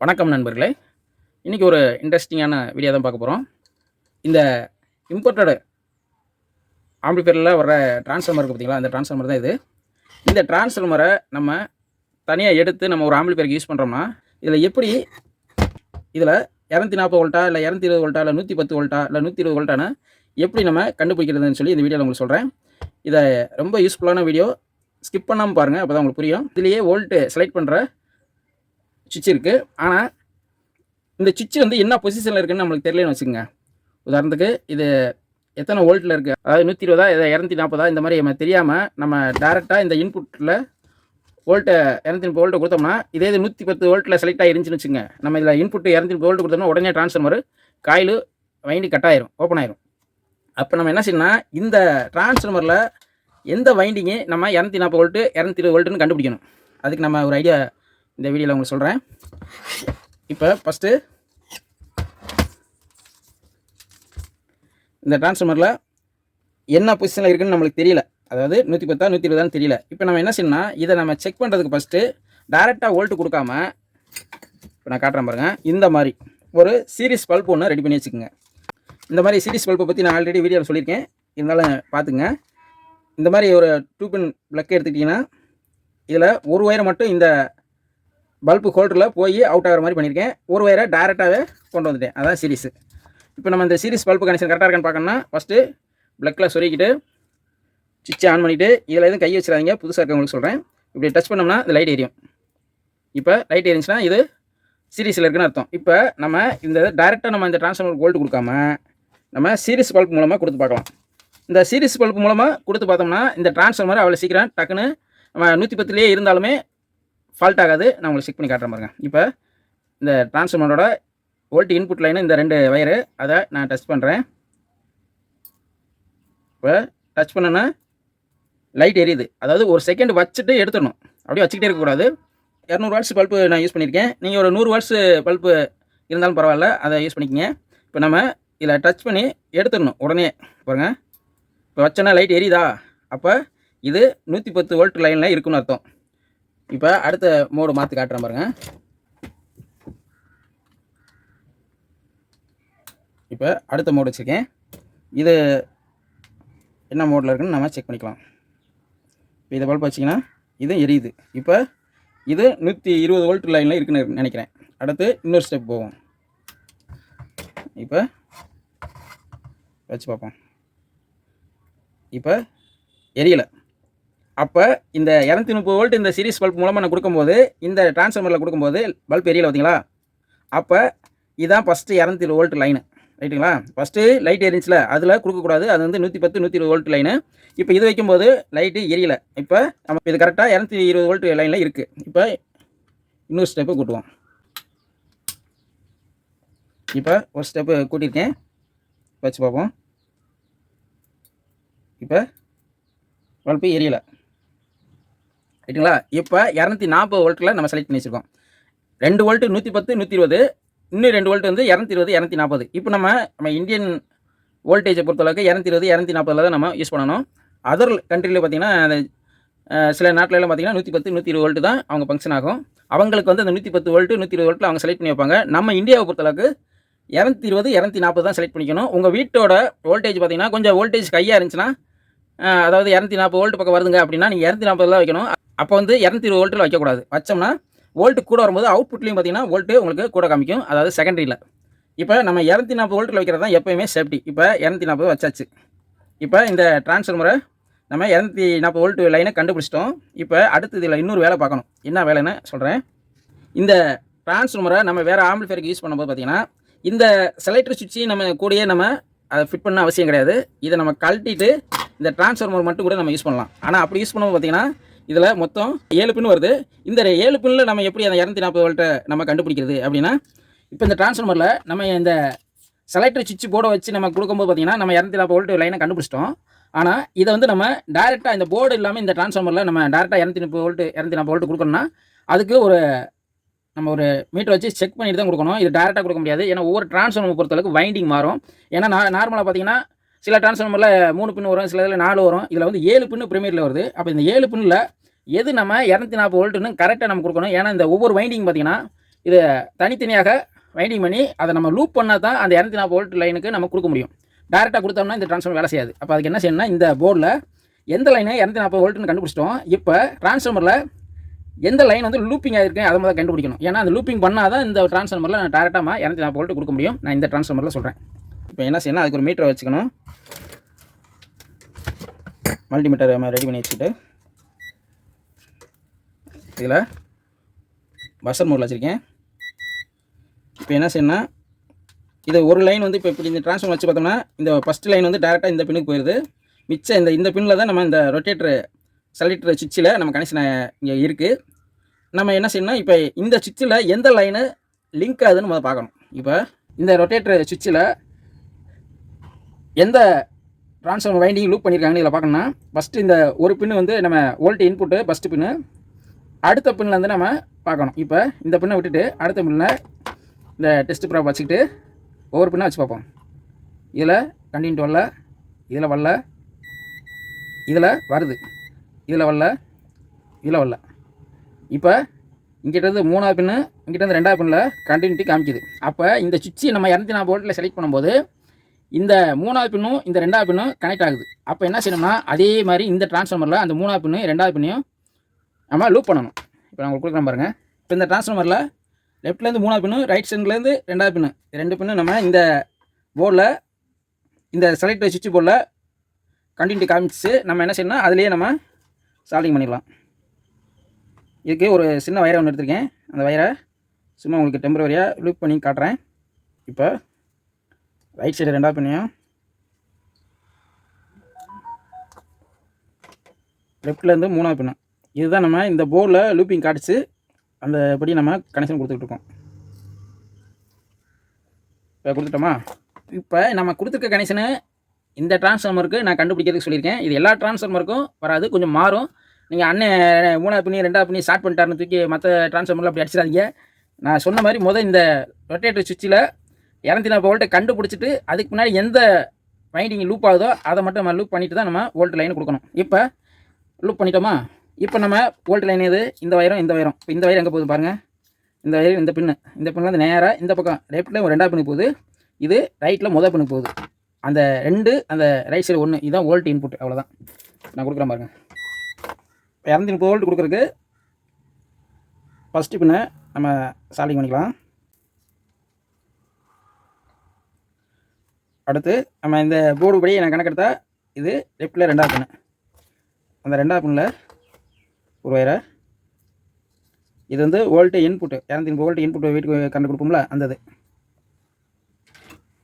வணக்கம் நண்பர்களே. இன்றைக்கி ஒரு இன்ட்ரெஸ்டிங்கான வீடியோ தான் பார்க்க போகிறோம் இந்த இம்போர்ட்டடு ஆம்பிளிஃபையரில் வர டிரான்ஸ்ஃபார்மர் இருக்குது பார்த்தீங்களா அந்த டிரான்ஸ்ஃபார்மர் தான் இது. இந்த டிரான்ஸ்ஃபார்மரை நம்ம தனியாக எடுத்து நம்ம ஒரு ஆம்பிளிஃபையருக்கு யூஸ் பண்ணுறோம்னா இதில் எப்படி இதில் இரநூத்தி நாற்பது வோல்ட்டா இல்லை இரநூத்தி இருபது வோல்ட்டா இல்லை நூற்றி பத்து வோல்ட்டா இல்லை நூற்றி இருபது வோல்ட்டான எப்படி நம்ம கண்டுபிடிக்கிறதுன்னு சொல்லி இந்த வீடியோவில் உங்களுக்கு சொல்கிறேன் இதை ரொம்ப யூஸ்ஃபுல்லான வீடியோ ஸ்கிப் பண்ணாமல் பாருங்கள் அப்போ தான் உங்களுக்கு புரியும். இதுலேயே வோல்ட்டு செலக்ட் பண்ணுற சுவிட்ச் இருக்குது ஆனால் இந்த சுவிட்ச் வந்து என்ன பொசிஷனில் இருக்குன்னு நம்மளுக்கு தெரியலன்னு வச்சுக்கோங்க. உதாரணத்துக்கு இது எத்தனை வோல்ட்டில் இருக்குது அதாவது நூற்றி இருபதா இதை இரநூத்தி நாற்பதா இந்த மாதிரி நம்ம தெரியாமல் நம்ம டேரெக்டாக இந்த இன்புட்டில் வோல்ட்டை இரநூத்தி முப்பது வோல்ட்டு கொடுத்தோம்னா இதே இது நூற்றி பத்து வோல்ட்டில் செலக்ட் ஆகிருந்துச்சுன்னு வச்சுங்க நம்ம இதில் இன்புட் இரநூத்தி முப்பது வோல்ட்டு கொடுத்தோம்னா உடனே ட்ரான்ஸ்ஃபார்மர் காயில் வைண்டி கட் ஆயிரும் ஓப்பன் ஆயிரும். அப்போ நம்ம என்ன செய்யணும்னா இந்த டிரான்ஸ்ஃபார்மரில் எந்த வைண்டிங்கு நம்ம இரநூத்தி நாற்பது வோல்ட்டு இரநூத்தி இருபது வோல்ட்டுன்னு கண்டுபிடிக்கணும். அதுக்கு நம்ம ஒரு ஐடியா இந்த வீடியோவில் உங்களுக்கு சொல்கிறேன் இப்போ ஃபஸ்ட்டு இந்த டிரான்ஸ்ஃபார்மரில் என்ன பொசிஷனில் இருக்குதுன்னு நம்மளுக்கு தெரியல. அதாவது நூற்றி பத்தா நூற்றி இருபதான்னு தெரியல. இப்போ நம்ம என்ன செய்யணும்னா இதை நம்ம செக் பண்ணுறதுக்கு ஃபஸ்ட்டு டேரெக்டாக வோல்ட்டு கொடுக்காம இப்போ நான் காட்டுறேன் பாருங்கள் இந்த மாதிரி ஒரு சீரிஸ் பல்ப் ஒன்று ரெடி பண்ணி வச்சுக்கோங்க. இந்த மாதிரி சீரிஸ் பல்பை பற்றி நான் ஆல்ரெடி வீடியோவில் சொல்லியிருக்கேன். இருந்தாலும் பார்த்துங்க இந்த மாதிரி ஒரு டூ பின் ப்ளக் எடுத்துக்கிட்டிங்கன்னா இதில் ஒரு ஒயரை மட்டும் இந்த பல்பு ஹோல்டரில் போய் அவுட் ஆகிற மாதிரி பண்ணியிருக்கேன். ஒரு ஒயரை டேரெக்டாகவே கொண்டு வந்துட்டேன். அதான் சீரிஸ் இப்போ நம்ம இந்த சீரிஸ் பல்பு கனெக்ஷன் கரெக்டாக இருக்கான்னு பார்க்கணும்னா ஃபஸ்ட்டு ப்ளக்கில் சொருக்கிட்டு சுவிட்சை ஆன் பண்ணிவிட்டு இதில் எதுவும் கை வச்சிடாதீங்க. புதுசாக இருக்கவங்களுக்கு சொல்கிறேன் இப்படி டச் பண்ணோம்னா இந்த லைட் எரியும். இப்போ லைட் எரிஞ்சுன்னா இது சீரிஸில் இருக்குன்னு அர்த்தம். இப்போ நம்ம இந்த டேரெக்டாக நம்ம இந்த டிரான்ஸ்ஃபார்மர் கோல்டு கொடுக்காம நம்ம சீரிஸ் பல்ப் மூலமாக கொடுத்து பார்க்கலாம். இந்த சீரிஸ் பல்ப் மூலமாக கொடுத்து பார்த்தோம்னா இந்த டிரான்ஸ்ஃபார்மர் அவ்வளோ சீக்கிரம் டக்குன்னு நம்ம நூற்றி பத்துலேயே இருந்தாலுமே ஃபால்ட் ஆகாது. நான் உங்களுக்கு செக் பண்ணி காட்டுறேன் பாருங்கள் இப்போ இந்த டிரான்ஸ்ஃபார்மரோட வோல்ட் இன்புட் லைனு இந்த ரெண்டு வயரு அதை நான் டச் பண்ணுறேன் இப்போ டச் பண்ணேன்னா லைட் எரியுது. அதாவது ஒரு செகண்ட் வச்சுட்டு எடுத்துடணும். அப்படியே வச்சுக்கிட்டே இருக்கக்கூடாது. இரநூறு வாட்ஸ் பல்ப்பு நான் யூஸ் பண்ணியிருக்கேன். நீங்கள் ஒரு நூறு வாட்ஸ் பல்ப்பு இருந்தாலும் பரவாயில்ல அதை யூஸ் பண்ணிக்கங்க. இப்போ நம்ம இதில் டச் பண்ணி எடுத்துடணும் உடனே. பாருங்கள் இப்போ வச்சோன்னா லைட் எரியுதா? அப்போ இது நூற்றி பத்து வோல்ட் லைனில் இருக்குன்னு அர்த்தம். இப்போ அடுத்த மோடு மாற்றி காட்டுறேன் பாருங்க. இப்போ அடுத்த மோடு வச்சுருக்கேன். இது என்ன மோடில் இருக்குன்னு நம்ம செக் பண்ணிக்கலாம். இப்போ இதை பல்ப் வச்சிங்கன்னா இது எரியுது. இப்போ இது நூற்றி இருபது வோல்ட் லைனில் இருக்குன்னு நினைக்கிறேன். அடுத்து இன்னொரு ஸ்டெப் போவோம். இப்போ வச்சு பார்ப்போம். இப்போ எரியலை. அப்போ இந்த இரநூத்தி முப்பது வோல்ட் இந்த சீரிஸ் பல்ப் மூலமாக நான் கொடுக்கும்போது இந்த டிரான்ஸ்ஃபார்மரில் கொடுக்கும்போது பல்ப் எரியல பார்த்தீங்களா அப்போ இதுதான் ஃபஸ்ட்டு இரநூத்தி இருபது வோல்ட் லைனு ரைட்டுங்களா? ஃபஸ்ட்டு லைட் எரிஞ்சில் அதில் கொடுக்கக்கூடாது. அது வந்து நூற்றி பத்து நூற்றி இருபது வோல்ட் லைனு இப்போ இது வைக்கும்போது லைட்டு எரியல. இப்போ நம்ம இது கரெக்டாக இரநூத்தி இருபது வோல்ட் லைனில் இருக்குது இப்போ இன்னொரு ஸ்டெப்பு கூட்டுவோம். இப்போ ஒரு ஸ்டெப்பு கூட்டியிருக்கேன். வச்சு பார்ப்போம். இப்போ பல்ப்பு எரியலை. ரைட்டுங்களா இப்போ இரநூத்தி நாற்பது வோல்ட்டில் நம்ம செலக்ட் பண்ணி வச்சுருக்கோம். ரெண்டு வோல்ட்டு நூற்றி பத்து நூற்றி இருபது இன்னும் ரெண்டு வோல்ட் வந்து இரநூத்தி இருபது இரநூத்தி நாற்பது இப்போ நம்ம நம்ம இந்தியன் வோல்டேஜை பொறுத்தளவுக்கு இரநூத்தி இருபது இரநூத்தி நாற்பதில் தான் நம்ம யூஸ் பண்ணணும். அதர் கண்ட்ரியில் பார்த்தீங்கன்னா சில நாட்டிலலாம் பார்த்தீங்கன்னா நூற்றி பத்து நூற்றி இருபது வோல்ட்டு தான் அவங்க ஃபங்க்ஷன் ஆகும். அவங்களுக்கு வந்து அந்த நூற்றி பத்து வோல்ட்டு நூற்றி இருபது வோல்ட்டில் அவங்க செலக்ட் பண்ணி வைப்பாங்க. நம்ம இந்தியாவை பொறுத்தளவுக்கு இரநூத்தி இருபது இரநூத்தி நாற்பது தான் செலக்ட் பண்ணிக்கணும். உங்கள் வீட்டோட வோல்டேஜ் பார்த்தீங்கன்னா கொஞ்சம் வோல்டேஜ் கையாக இருந்துச்சுன்னா அதாவது இரநூத்தி நாற்பது வோல்ட் பக்கம் வருதுங்க அப்படின்னா நீங்கள் இரநூத்தி நாற்பதுல வைக்கணும். அப்போ வந்து இரநூத்தி இருபது வோல்ட்டில் வைக்கக்கூடாது. வச்சோம்னா வோல்ட் கூட வரும்போது அவுட்புட்லையும் பார்த்தீங்கன்னா வோல்ட்டு உங்களுக்கு கூட காமிக்கும். அதாவது செகண்டரியில் இப்போ நம்ம இரநூத்தி நாற்பது வோல்ட்டில் வைக்கிறது தான் எப்போயுமே சேஃப்டி இப்போ இரநூத்தி நாற்பது வச்சாச்சு. இப்போ இந்த டிரான்ஸ்ஃபார்மரை நம்ம இரநூத்தி நாற்பது வோல்ட் லைனை கண்டுபிடிச்சிட்டோம். இப்போ அடுத்து இதில் இன்னொரு வேலை பார்க்கணும். என்ன வேலைன்னு சொல்கிறேன் இந்த டிரான்ஸ்ஃபார்மரை நம்ம வேறு ஆம்பிளிஃபயருக்கு யூஸ் பண்ணும்போது பார்த்தீங்கன்னா இந்த செலக்டர் சுவிட்சையும் நம்ம கூடயே நம்ம அதை ஃபிட் பண்ண அவசியம் கிடையாது. இதை நம்ம கழட்டிட்டு இந்த டிரான்ஸ்ஃபார்மர் மட்டும் கூட நம்ம யூஸ் பண்ணலாம். ஆனால் அப்படி யூஸ் பண்ணும்போது பார்த்தீங்கன்னா இதில் மொத்தம் ஏழு பின் வருது. இந்த ஏழு பின்னில் நம்ம எப்படி அந்த இரநூத்தி நாற்பது வோல்ட்டை நம்ம கண்டுபிடிக்கிறது அப்படின்னா இப்போ இந்த டிரான்ஸ்ஃபார்மரில் நம்ம இந்த செலக்டர் சுவிட்ச் போர்டை வச்சு நம்ம கொடுக்கும்போது பார்த்தீங்கன்னா நம்ம இரநூத்தி நாற்பது வோல்ட் லைனை கண்டுபிடிச்சிட்டோம். ஆனால் இதை வந்து நம்ம டேரெக்டாக இந்த போர்டு இல்லாமல் இந்த டிரான்ஸ்ஃபார்மரில் நம்ம டேரெக்டாக இரநூத்தி முப்பது வோல்ட் இரநூத்தி நாற்பது வோல்ட் கொடுக்கணும்னா அதுக்கு ஒரு நம்ம ஒரு மீட்டர் வச்சு செக் பண்ணிட்டு தான் கொடுக்கணும். இது டேரெக்டாக கொடுக்க முடியாது. ஏன்னா ஒவ்வொரு டிரான்ஸ்ஃபார்மர் பொறுத்தளவுக்கு வைண்டிங் மாறும். ஏன்னா நார்மலாக பார்த்தீங்கன்னா சில டிரான்ஸ்ஃபார்மரில் மூணு பின் வரும் சில இதில் நாலு வரும். இதில் வந்து ஏழு பின்னு ப்ரீமியரில் வருது. அப்போ இந்த ஏழு பின்னில் எது நம்ம இரநூத்தி நாற்பது வோல்ட்டுன்னு கரெக்டாக நம்ம கொடுக்கணும்? ஏன்னா இந்த ஒவ்வொரு வைண்டிங் பார்த்தீங்கன்னா இதை தனித்தனியாக வைண்டிங் பண்ணி அதை நம்ம லூப் பண்ணால் தான் அந்த இரநூத்தி நாற்பது வோல்ட் லைனுக்கு நம்ம கொடுக்க முடியும். டேரெக்டாக கொடுத்தோம்னா இந்த ட்ரான்ஸ்ஃபார்மர் வேலை செய்யாது. அப்போ அதுக்கு என்ன செய்யணும்னா இந்த போர்டில் எந்த லைனை இரநூத்தி நாற்பது வோல்ட்னு கண்டுபிடிச்சிட்டோம். இப்போ டிரான்ஸ்ஃபார்மரில் எந்த லைன் வந்து லூப்பிங் ஆகிருக்கு அதை முதல்ல கண்டுபிடிக்கணும். ஏன்னா அந்த லூப்பிங் பண்ணால் தான் இந்த டிரான்ஸ்ஃபார்மரில் நான் டேரெக்டாக இரநூத்தி நாற்பது வோல்ட் கொடுக்க முடியும். நான் இந்த டிரான்ஸ்ஃபார்மரில் சொல்கிறேன் இப்போ என்ன செய்யணும்? அதுக்கு ஒரு மீட்டரை வச்சுக்கணும். மல்டிமீட்டர் ரெடி பண்ணி வச்சுக்கிட்டு. இதில் பஸ்ஸர் மோடில் வச்சுருக்கேன். இப்போ என்ன செய்யணும்னா இது ஒரு லைன் வந்து இப்போ இப்படி இந்த ட்ரான்ஸ்ஃபார்ம் வச்சு பார்த்தோம்னா இந்த ஃபஸ்ட் லைன் வந்து டேரெக்டாக இந்த பின்னுக்கு போயிடுது மிச்சம் இந்த இந்த பின்னில் தான் நம்ம இந்த ரொட்டேட்டர் செலக்டர் சுவிட்சில் நம்ம கனெக்ஷன் இங்கே இருக்குது நம்ம என்ன செய்யணும்னா இப்போ இந்த சுவிட்சில் எந்த லைனு லிங்க் ஆகுதுன்னு முதல் பார்க்கணும். இப்போ இந்த ரொட்டேட்டர் சுவிட்சில் எந்த ட்ரான்ஸ்ஃபார்மர் வைண்டிங் லூப் பண்ணியிருக்காங்கன்னு இதில் பார்க்கணும்னா ஃபஸ்ட்டு இந்த ஒரு பின்னு வந்து நம்ம வோல்ட் இன்புட்டு ஃபஸ்ட்டு பின்னு அடுத்த பின்னில் வந்து நம்ம பார்க்கணும். இப்போ இந்த பின்னை விட்டுட்டு அடுத்த பின்னில் இந்த டெஸ்ட் ப்ராப் வச்சுக்கிட்டு ஒவ்வொரு பின்னாக வச்சு பார்ப்போம். இதில் கண்டின்ட்டு வரல இதில் வரல இதில் வருது இதில் வரல இதில் வரல. இப்போ இங்கிட்டருந்து மூணாவது பின்னு இங்கிட்டருந்து ரெண்டாவது பின்னில் கண்டினியூட்டி காமிக்குது. அப்போ இந்த சுவிட்சை நம்ம இரநூத்தி நாற்பது வோல்ட்டில் செலக்ட் பண்ணும்போது இந்த மூணாவது பின்னும் இந்த ரெண்டாவது பின்னும் கனெக்ட் ஆகுது. அப்போ என்ன செய்யணும்னா அதே மாதிரி இந்த டிரான்ஸ்ஃபார்மரில் அந்த மூணாவது பின்னு ரெண்டாவது பின்னையும் நம்ம லூப் பண்ணணும். இப்போ நான் உங்களுக்கு கொடுக்குறேன் பாருங்கள் இப்போ இந்த டிரான்ஸ்ஃபார்மரில் லெஃப்ட்லேருந்து மூணாவது பின்னு ரைட் சைட்லேருந்து ரெண்டாவது பின்னு ரெண்டு பின்னு நம்ம இந்த போர்டில் இந்த செலக்ட் சுவிட்ச் போர்டில் கண்டினியூட்டி காமிச்சு நம்ம என்ன செய்யணும்னா அதுலேயே நம்ம சால்விங் பண்ணிடலாம். இதுக்கு ஒரு சின்ன வயரை ஒன்று எடுத்திருக்கேன். அந்த வயரை சும்மா உங்களுக்கு டெம்பரவரியாக லூப் பண்ணி காட்டுறேன். இப்போ ரைட் சைடு ரெண்டாவது பின்னையும் லெஃப்ட்லேருந்து மூணாவது பின்னு. இதுதான் நம்ம இந்த போர்டில் லூப்பிங் காட்டுச்சு. அந்த படி நம்ம கனெக்ஷன் கொடுத்துட்ருக்கோம் இப்போ கொடுத்துட்டோமா? இப்போ நம்ம கொடுத்துருக்க கனெக்ஷனு இந்த டிரான்ஸ்ஃபார்மருக்கு நான் கண்டுபிடிக்கிறதுக்கு சொல்லியிருக்கேன். இது எல்லா டிரான்ஸ்ஃபார்மருக்கும் வராது. கொஞ்சம் மாறும். நீங்கள் அண்ணன் மூணாவது பண்ணி ரெண்டாவது பண்ணி ஸ்டார்ட் பண்ணிட்டாருன்னு தூக்கி மற்ற டிரான்ஸ்ஃபார்மரில் அப்படி அடிச்சிடாதீங்க. நான் சொன்ன மாதிரி முதல் இந்த ரொட்டேட்டர் சுவிட்சில் இரநூத்தி நாற்பது வோல்ட்டை கண்டுபிடிச்சிட்டு அதுக்கு முன்னாடி எந்த வைண்டிங் லூப் ஆகுதோ அதை மட்டும் நம்ம லூப் பண்ணிவிட்டு தான் நம்ம வோல்ட் லைன் கொடுக்கணும். இப்போ லூப் பண்ணிட்டோமா? இப்போ நம்ம வோல்ட் லைன் எது? இந்த வயரும் இந்த வயரம் இப்போ இந்த வயர் எங்கே போகுது பாருங்கள் இந்த வயர் இந்த பின்னு இந்த பின்னு வந்து நேராக இந்த பக்கம் லெஃப்ட்டில் ஒரு ரெண்டாவது பின்னு போகுது. இது ரைட்டில் முதல் பின்னு போகுது. அந்த ரெண்டு அந்த ரைட் சைடு ஒன்று இதுதான் வோல்ட் இன்புட் அவ்வளோதான் நான் கொடுக்குறேன் பாருங்கள் இப்போ இரநூத்தி முப்பது வோல்ட் கொடுக்குறதுக்கு ஃபஸ்ட்டு பின்னை நம்ம சால்விங் பண்ணிக்கலாம். அடுத்து நம்ம இந்த போர்டு படி நான் கணக்கெடுத்தா இது லெஃப்ட்டில் ரெண்டாவது பின்னு. அந்த ரெண்டாவது பின்னில் ஒரு வயரை இது வந்து வோல்ட்டு இன்புட்டு இரநூத்தி முப்பது வோல்ட் இன்புட் வீட்டுக்கு கரண்ட் கொடுப்போம்ல அந்த இது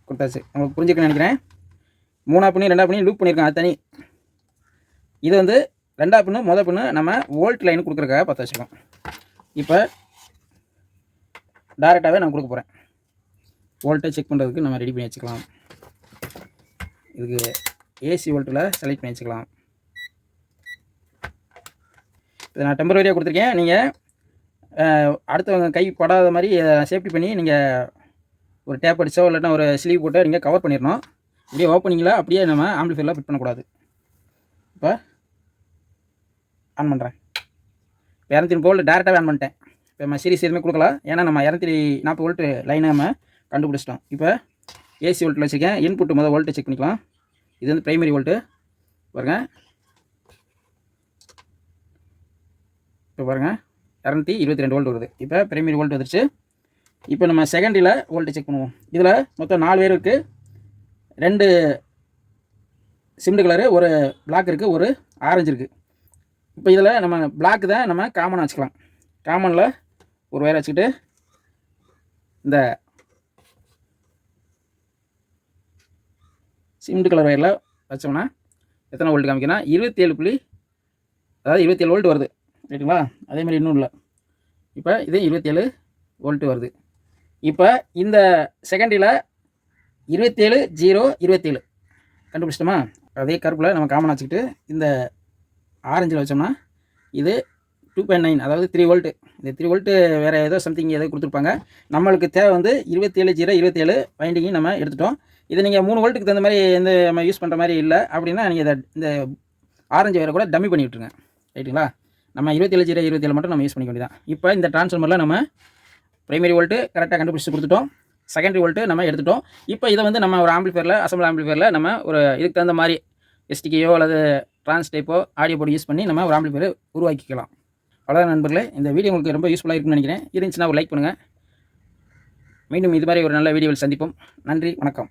கொடுத்தாச்சு. உங்களுக்கு புரிஞ்சுக்கணும்னு நினைக்கிறேன். மூணா பண்ணி ரெண்டா பண்ணி லூப் பண்ணியிருக்கேன் அது தனி. இது வந்து ரெண்டா பின்னு மொதல் பின்னு நம்ம வோல்ட் லைன் கொடுக்குறக்காக பார்த்து வச்சுக்கோம் இப்போ டேரெக்டாகவே நான் கொடுக்க போகிறேன் வோல்ட்டை செக் பண்ணுறதுக்கு நம்ம ரெடி பண்ணி வச்சுக்கலாம். இதுக்கு ஏசி வோல்ட்டில் செலக்ட் பண்ணி வச்சுக்கலாம். இதை நான் டெம்பரவரியாக கொடுத்துருக்கேன். நீங்கள் அடுத்தவங்க கை படாத மாதிரி சேஃப்டி பண்ணி நீங்கள் ஒரு டேப் அடிச்சோ இல்லாட்டா ஒரு ஸ்லீவ் போட்டு நீங்கள் கவர் பண்ணிடணும் இப்படியே ஓப்பனிங்கில் அப்படியே நம்ம ஆம்பிளிஃபையரில் ஃபிட் பண்ணக்கூடாது. இப்போ ஆன் பண்ணுறேன் இப்போ இரநூத்தி முப்பது டேரெக்டாக டேரெக்டாகவே ஆன் பண்ணிட்டேன். இப்போ நம்ம சீரிஸ் எதுவுமே கொடுக்கலாம் ஏன்னா நம்ம இரநூத்தி நாற்பது வோல்ட்டு லைனை நம்ம கண்டுபிடிச்சிட்டோம். இப்போ ஏசி வோல்ட்டில் வச்சுருக்கேன். இன்புட்டு முதல் வோல்ட்டு செக் பண்ணிக்கலாம். இது வந்து ப்ரைமரி வோல்ட்டு பாருங்கள் இப்போ பாருங்கள் இரநூத்தி இருபத்தி ரெண்டு வோல்ட் வருது. இப்போ ப்ரைமரி வோல்ட் வந்துருச்சு. இப்போ நம்ம செகண்டில் வோல்ட்டு செக் பண்ணுவோம். இதில் மொத்தம் நாலு பேர் இருக்குது ரெண்டு சிமெண்ட் கலரு ஒரு பிளாக் இருக்குது ஒரு ஆரஞ்சு இருக்குது இப்போ இதில் நம்ம பிளாக் தான் நம்ம காமனாக வச்சுக்கலாம். காமனில் ஒரு ஒயரை வச்சுக்கிட்டு இந்த சிமெண்ட் கலர் ஒயரில் வச்சோம்னா எத்தனை வோல்ட் காமிக்கணும் இருபத்தி ஏழு புள்ளி அதாவது இருபத்தேழு வோல்ட் வருது. ரைட்டுங்களா? அதே மாதிரி இன்னும் இல்லை. இப்போ இது இருபத்தேழு வோல்ட்டு வருது. இப்போ இந்த செகண்டில் இருபத்தேழு ஜீரோ இருபத்தேழு. கண்டுபிடிச்சிட்டோமா? அதே கருப்பில் நம்ம காமன் வச்சுக்கிட்டு இந்த ஆரஞ்சில் வச்சோம்னா இது டூ பாயிண்ட் நைன் அதாவது த்ரீ வோல்ட்டு இந்த த்ரீ வோல்ட்டு வேறு ஏதோ சம்திங் ஏதோ கொடுத்துருப்பாங்க. நம்மளுக்கு தேவை வந்து இருபத்தேழு ஜீரோ இருபத்தேழு வைண்டிங்கையும் நம்ம எடுத்துட்டோம். இது நீங்கள் மூணு வோல்ட்டுக்கு தகுந்த மாதிரி எந்த நம்ம யூஸ் பண்ணுற மாதிரி இல்லை. அப்படின்னா நீங்கள் இதை இந்த ஆரஞ்சு வேறு கூட டம்மி பண்ணி விட்ருங்க ரைட்டுங்களா நம்ம இருபத்தேழு ஜீரோ இருபத்தேழு மட்டும் நம்ம யூஸ் பண்ணிக்க வேண்டியதான் இப்போ இந்த ட்ரான்ஸ்ஃபார்மரில் நம்ம பிரைமரி வோல்ட்டு கரெக்டாக கண்டுபிடிச்சி கொடுத்துட்டோம். செகண்டரி வோல்ட்டு நம்ம எடுத்துட்டோம். இப்போ இதை வந்து நம்ம ஒரு ஆம்பிளிஃபேரில் அசம்பிள் ஆம்பிளிஃபேரில் நம்ம ஒரு இதுக்கு தகுந்த மாதிரி எஸ்டிக்கையோ அல்லது ட்ரான்ஸ் டைப்போ ஆடியோ போர்டு யூஸ் பண்ணி நம்ம ஒரு ஆம்பிளிஃபயரை உருவாக்கிக்கலாம். அவ்வளோதான் நண்பர்களே. இந்த வீடியோ உங்களுக்கு ரொம்ப யூஸ்ஃபுல்லாக இருக்குன்னு நினைக்கிறேன். இருந்துச்சுன்னா ஒரு லைக் பண்ணுங்கள் மீண்டும் இது மாதிரி ஒரு நல்ல வீடியோவில் சந்திப்போம். நன்றி. வணக்கம்.